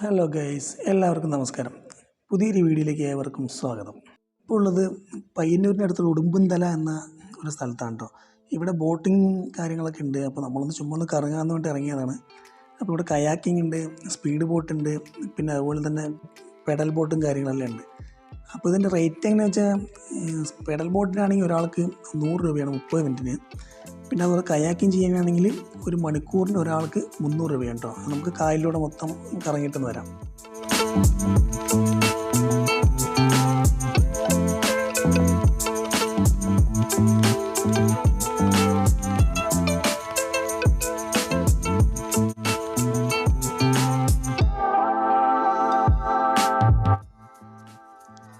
Hello guys എല്ലാവർക്കും നമസ്കാരം. പുതിയൊരു വീഡിയോയിലേക്ക് ഏവർക്കും സ്വാഗതം. ഇപ്പോൾ ഉള്ളത് പയ്യന്നൂരിന്റെ അടുത്തുള്ള ഉടുമ്പൻതല എന്ന ഒരു സ്ഥലത്താണ് കേട്ടോ ഇവിടെ ബോട്ടിങ് കാര്യങ്ങളൊക്കെ ഉണ്ട്. അപ്പോൾ നമ്മളൊന്ന് ചുമ്മാ ഒന്ന് കറങ്ങാമെന്ന് വേണ്ടി ഇറങ്ങിയതാണ്. അപ്പോൾ ഇവിടെ കയാക്കിംഗ് ഉണ്ട് സ്പീഡ് ബോട്ട് ഉണ്ട് പിന്നെ അതുപോലെ തന്നെ പെഡൽ ബോട്ടും കാര്യങ്ങളെല്ലാം ഉണ്ട്. അപ്പോൾ ഇതിന്റെ റേറ്റ് എങ്ങനെയാണെന്ന് വെച്ചാൽ പെഡൽ ബോട്ടിനാണെങ്കിൽ ഒരാൾക്ക് നൂറ് രൂപയാണ് മുപ്പത് മിനിറ്റിന്. പിന്നെ അതുപോലെ കയാക്കിങ് ചെയ്യാനാണെങ്കിൽ ഒരു മണിക്കൂറിന് ഒരാൾക്ക് മുന്നൂറ് രൂപയാണ് കേട്ടോ. നമുക്ക് കായലിലൂടെ മൊത്തം കറങ്ങിയിട്ട് വരാം.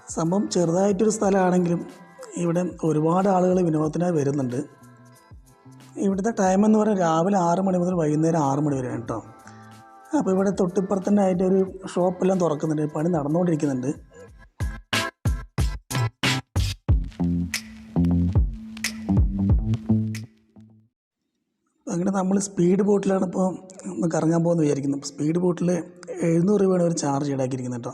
സംഭവം ചെറുതായിട്ടൊരു സ്ഥലമാണെങ്കിലും ഇവിടെ ഒരുപാട് ആളുകൾ വിനോദത്തിനായി വരുന്നുണ്ട്. ഇവിടുത്തെ ടൈം എന്ന് പറഞ്ഞാൽ രാവിലെ ആറ് മണി മുതൽ വൈകുന്നേരം ആറ് മണി വരെയാണ് കേട്ടോ അപ്പോൾ ഇവിടെ തൊട്ടിപ്പുറത്തന്നെ ആയിട്ട് ഒരു ഷോപ്പെല്ലാം തുറക്കുന്നുണ്ട്. പണി നടന്നുകൊണ്ടിരിക്കുന്നുണ്ട് അങ്ങനെ നമ്മൾ സ്പീഡ് ബോട്ടിലാണ് ഇപ്പോൾ ഒന്ന് കറങ്ങാൻ പോകുന്നത് വിചാരിക്കുന്നത് സ്പീഡ് ബോട്ടിൽ എഴുന്നൂറ് രൂപയാണ് ഒരു ചാർജ് ഈടാക്കിയിരിക്കുന്നത് കേട്ടോ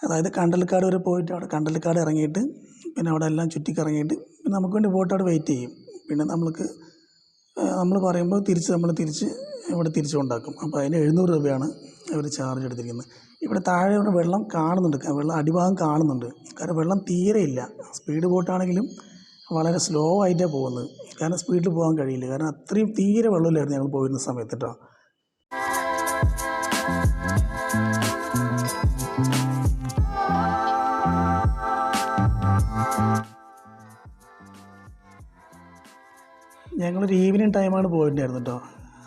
അതായത് കണ്ടൽക്കാട് വരെ പോയിട്ട് അവിടെ കണ്ടൽക്കാട് ഇറങ്ങിയിട്ട് പിന്നെ അവിടെ എല്ലാം ചുറ്റിക്കറങ്ങിയിട്ട് പിന്നെ നമുക്ക് വേണ്ടി ബോട്ട് അവിടെ വെയിറ്റ് ചെയ്യും. പിന്നെ നമ്മൾക്ക് നമ്മൾ പറയുമ്പോൾ തിരിച്ച് നമ്മൾ തിരിച്ച് ഇവിടെ തിരിച്ച് കൊണ്ടാക്കും അപ്പോൾ അതിന് എഴുന്നൂറ് രൂപയാണ് അവർ ചാർജ് എടുത്തിരിക്കുന്നത്. ഇവിടെ താഴെ ഇവിടെ വെള്ളം കാണുന്നുണ്ട്. വെള്ളം അടിഭാഗം കാണുന്നുണ്ട്. കാരണം വെള്ളം തീരെ ഇല്ല. സ്പീഡ് ബോട്ടാണെങ്കിലും വളരെ സ്ലോ ആയിട്ടാണ് പോകുന്നത്. കാരണം സ്പീഡിൽ പോകാൻ കഴിയില്ല. കാരണം അത്രയും തീരെ വെള്ളമില്ലായിരുന്നു ഞങ്ങൾ പോയിരുന്ന സമയത്ത് കേട്ടോ ഞങ്ങളൊരു ഈവനിങ് ടൈമാണ് പോയിട്ടുണ്ടായിരുന്നു കേട്ടോ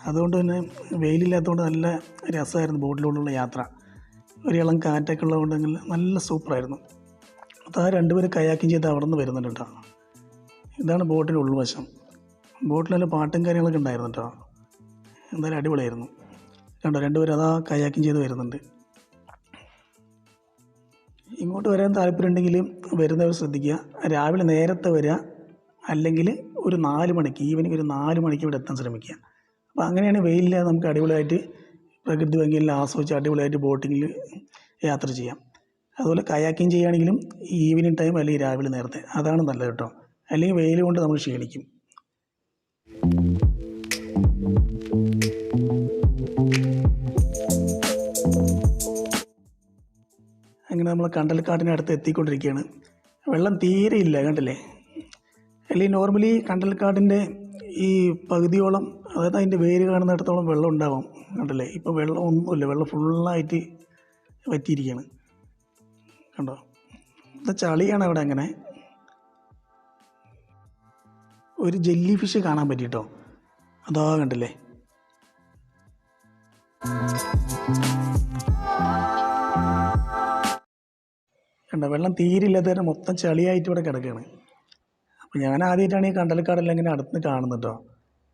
അതുകൊണ്ട് തന്നെ വെയിലില്ലാത്തതുകൊണ്ട് നല്ല രസമായിരുന്നു ബോട്ടിലൂടെയുള്ള യാത്ര. ഒരു ഇളം കാറ്റൊക്കെ ഉള്ളതുകൊണ്ട് നല്ല സൂപ്പറായിരുന്നു അപ്പോൾ ആ രണ്ടുപേരും കയാക്കിങ് ചെയ്ത് അവിടെ നിന്ന് വരുന്നുണ്ട് കേട്ടോ ഇതാണ് ബോട്ടിന്റെ ഉൾവശം. ബോട്ടിൽ നല്ല പാട്ടും കാര്യങ്ങളൊക്കെ ഉണ്ടായിരുന്നു കേട്ടോ എന്തായാലും അടിപൊളിയായിരുന്നു. കണ്ടോ രണ്ടുപേരും അതാ കയാക്കിങ് ചെയ്ത് വരുന്നുണ്ട്. ഇങ്ങോട്ട് വരാൻ താല്പര്യമുണ്ടെങ്കിൽ വരുന്നവർ ശ്രദ്ധിക്കുക. രാവിലെ നേരത്തെ വരിക. അല്ലെങ്കിൽ ഒരു നാല് മണിക്ക് ഈവനിങ് ഒരു നാല് മണിക്ക് ഇവിടെ എത്താൻ ശ്രമിക്കുക. അപ്പോൾ അങ്ങനെയാണ് വെയിലില്ലാതെ നമുക്ക് അടിപൊളിയായിട്ട് പ്രകൃതി ഭംഗിയെല്ലാം ആസ്വദിച്ച് അടിപൊളിയായിട്ട് ബോട്ടിങ്ങിൽ യാത്ര ചെയ്യാം. അതുപോലെ കയാക്കിങ് ചെയ്യുകയാണെങ്കിലും ഈവനിങ് ടൈം അല്ലെങ്കിൽ രാവിലെ നേരത്തെ. അതാണ് നല്ലത് കേട്ടോ. അല്ലെങ്കിൽ വെയിൽ കൊണ്ട് നമ്മൾ ക്ഷീണിക്കും. അങ്ങനെ നമ്മൾ കണ്ടൽക്കാടിനടുത്ത് എത്തിക്കൊണ്ടിരിക്കുകയാണ്. വെള്ളം തീരെ ഇല്ല കണ്ടില്ലേ? അല്ലെങ്കിൽ നോർമലി കണ്ടൽക്കാടിന്റെ ഈ പകുതിയോളം അതായത് അതിന്റെ വേര് കാണുന്നിടത്തോളം വെള്ളം ഉണ്ടാവും കണ്ടല്ലേ ഇപ്പോൾ വെള്ളം ഒന്നുമില്ല വെള്ളം ഫുള്ളായിട്ട് വറ്റിയിരിക്കുകയാണ് കണ്ടോ? ഇത് ചളിയാണ് അവിടെ അങ്ങനെ. ഒരു ജെല്ലി ഫിഷ് കാണാൻ പറ്റിട്ടോ? അതാ കണ്ടല്ലേ കണ്ടോ വെള്ളം തീരില്ലാത്തവരെ മൊത്തം ചളിയായിട്ട് ഇവിടെ കിടക്കുകയാണ്. അപ്പോൾ ഞാൻ ആദ്യമായിട്ടാണ് ഈ കണ്ടൽക്കാടെല്ലാം ഇങ്ങനെ അടുത്ത് കാണുന്നത് കേട്ടോ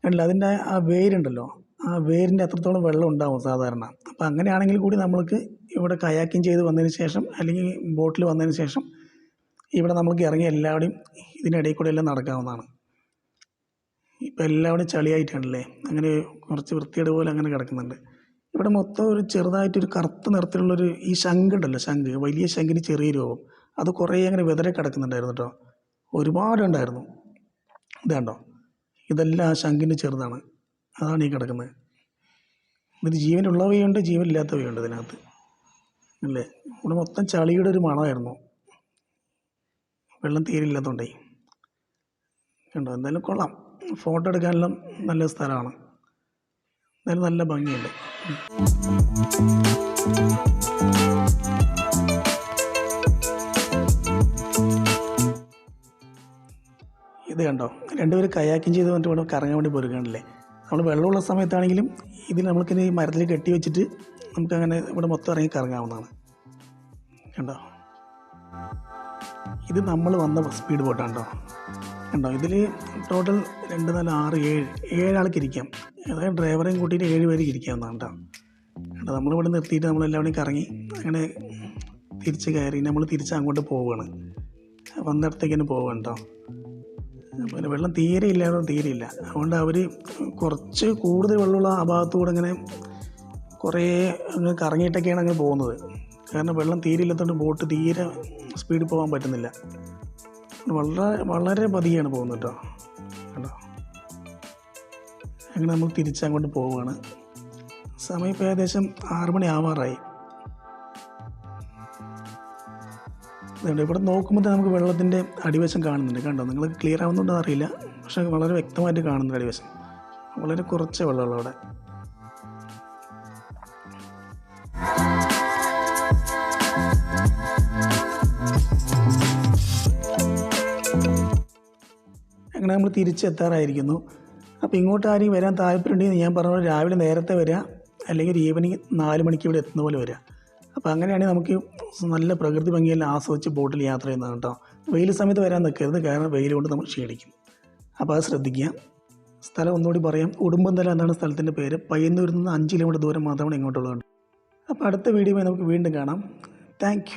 കണ്ടില്ല? അതിന്റെ ആ വേരുണ്ടല്ലോ? ആ വേരിന്റെ അത്രത്തോളം വെള്ളം ഉണ്ടാവും സാധാരണ. അപ്പോൾ അങ്ങനെയാണെങ്കിൽ കൂടി നമ്മൾക്ക് ഇവിടെ കയാക്കിങ് ചെയ്ത് വന്നതിന് ശേഷം അല്ലെങ്കിൽ ബോട്ടിൽ വന്നതിന് ശേഷം ഇവിടെ നമുക്ക് ഇറങ്ങി എല്ലാവരുടെയും ഇതിനിടയിൽ കൂടെ എല്ലാം നടക്കാവുന്നതാണ്. ഇപ്പോൾ എല്ലാവരും ചളിയായിട്ടാണല്ലേ? അങ്ങനെ കുറച്ച് വൃത്തിയുടെ പോലെ അങ്ങനെ കിടക്കുന്നുണ്ട്. ഇവിടെ മൊത്തം ഒരു ചെറുതായിട്ടൊരു കറുത്ത നിറത്തിലുള്ളൊരു ഈ ശംഖ് ഉണ്ടല്ലോ ശംഖ്. വലിയ ശംഖിന് ചെറിയ രൂപം. അത് കുറേ അങ്ങനെ വിതരെ കിടക്കുന്നുണ്ടായിരുന്നു കേട്ടോ ഒരുപാടുണ്ടായിരുന്നു. ഇത് കണ്ടോ? ഇതെല്ലാം ആ ശംഖിന് ചെറുതാണ്. അതാണ് ഈ കിടക്കുന്നത്. ഇതിന് ജീവനുള്ളവയുണ്ട് ജീവനില്ലാത്തവയുണ്ട് ഇതിനകത്ത്. അല്ലേ? ഇവിടെ മൊത്തം ചളിയുടെ ഒരു മണമായിരുന്നു. വെള്ളം തീരില്ലാത്തതുകൊണ്ടേ കണ്ടോ? എന്തായാലും കൊള്ളാം. ഫോട്ടോ എടുക്കാനെല്ലാം നല്ല സ്ഥലമാണ്. എന്തായാലും നല്ല ഭംഗിയുണ്ട്. ഇത് കണ്ടോ? രണ്ടുപേരും കയാക്കിങ് ചെയ്ത് വന്നിട്ട് വേണം കറങ്ങാൻ വേണ്ടി പോരുകയാണല്ലേ? നമ്മൾ വെള്ളമുള്ള സമയത്താണെങ്കിലും ഇതിൽ നമ്മൾക്കിനി മരത്തിൽ കെട്ടി വെച്ചിട്ട് നമുക്കങ്ങനെ ഇവിടെ മൊത്തം ഇറങ്ങി കറങ്ങാവുന്നതാണ്. കണ്ടോ? ഇത് നമ്മൾ വന്ന സ്പീഡ് ബോട്ടാണ് കേട്ടോ. കണ്ടോ? ഇതിൽ ടോട്ടൽ രണ്ട് നാല് ആറ് ഏഴ് ഏഴാൾക്ക് ഇരിക്കാം. അതായത് ഡ്രൈവറെയും കൂട്ടിയിട്ട് ഏഴ് പേർക്ക് ഇരിക്കാവുന്നതാണ് കേട്ടോ. കണ്ടോ? നമ്മളിവിടെ നിർത്തിയിട്ട് നമ്മളെല്ലാവരും കറങ്ങി അങ്ങനെ തിരിച്ച് കയറി നമ്മൾ തിരിച്ച് അങ്ങോട്ട് പോവുകയാണ് വന്നിടത്തേക്ക് തന്നെ പോവുകയാണ് കേട്ടോ. പിന്നെ വെള്ളം തീരെ ഇല്ലായിരുന്നു തീരെ ഇല്ല. അതുകൊണ്ട് അവർ കുറച്ച് കൂടുതൽ വെള്ളമുള്ള ആ ഭാഗത്തുകൂടെ ഇങ്ങനെ കുറേ അങ്ങ് കറങ്ങിയിട്ടൊക്കെയാണ് അങ്ങ് പോകുന്നത്. കാരണം വെള്ളം തീരെ ഇല്ലാത്തതുകൊണ്ട് ബോട്ട് തീരെ സ്പീഡിൽ പോകാൻ പറ്റുന്നില്ല. വളരെ വളരെ പതിയാണ് പോകുന്നത് കേട്ടോ. കണ്ടോ? അങ്ങനെ നമ്മൾ തിരിച്ചങ്ങോട്ട് പോവുകയാണ്. സമയം ഇപ്പോൾ ഏകദേശം ആറ് മണി ആവാറായി. ഇതുണ്ട്. ഇവിടെ നോക്കുമ്പോൾ നമുക്ക് വെള്ളത്തിന്റെ അടിവശം കാണുന്നുണ്ട്. കണ്ടോ? നിങ്ങൾ ക്ലിയർ ആവുന്നുണ്ടോ അറിയില്ല. പക്ഷെ വളരെ വ്യക്തമായിട്ട് കാണുന്നുണ്ട് അടിവശം. വളരെ കുറച്ച് വെള്ളമുള്ള അവിടെ. അങ്ങനെ നമ്മൾ തിരിച്ചെത്താറായിരിക്കുന്നു. അപ്പോൾ ഇങ്ങോട്ട് ആരെയും വരാൻ താല്പര്യമുണ്ടെങ്കിൽ ഞാൻ പറഞ്ഞ രാവിലെ നേരത്തെ വരിക അല്ലെങ്കിൽ ഈവനിങ് നാല് മണിക്ക് ഇവിടെ എത്തുന്ന പോലെ വരിക അപ്പോൾ അങ്ങനെയാണെങ്കിൽ നമുക്ക് നല്ല പ്രകൃതി ഭംഗിയെല്ലാം ആസ്വദിച്ച് ബോട്ടിൽ യാത്ര ചെയ്യുന്നത് കേട്ടോ. വെയിൽ സമയത്ത് വരാൻ നിൽക്കരുത് കാരണം വെയിൽ കൊണ്ട് നമ്മൾ ക്ഷീണിക്കും. അപ്പോൾ അത് ശ്രദ്ധിക്കുക. സ്ഥലം ഒന്നുകൂടി പറയാം. ഉടുമ്പന്തല എന്നാണ് സ്ഥലത്തിന്റെ പേര്. പയ്യന്നൂരിൽ നിന്ന് അഞ്ച് കിലോമീറ്റർ ദൂരം മാത്രമാണ് ഇങ്ങോട്ടുള്ളത് അപ്പോൾ അടുത്ത വീഡിയോയിൽ നമുക്ക് വീണ്ടും കാണാം. താങ്ക്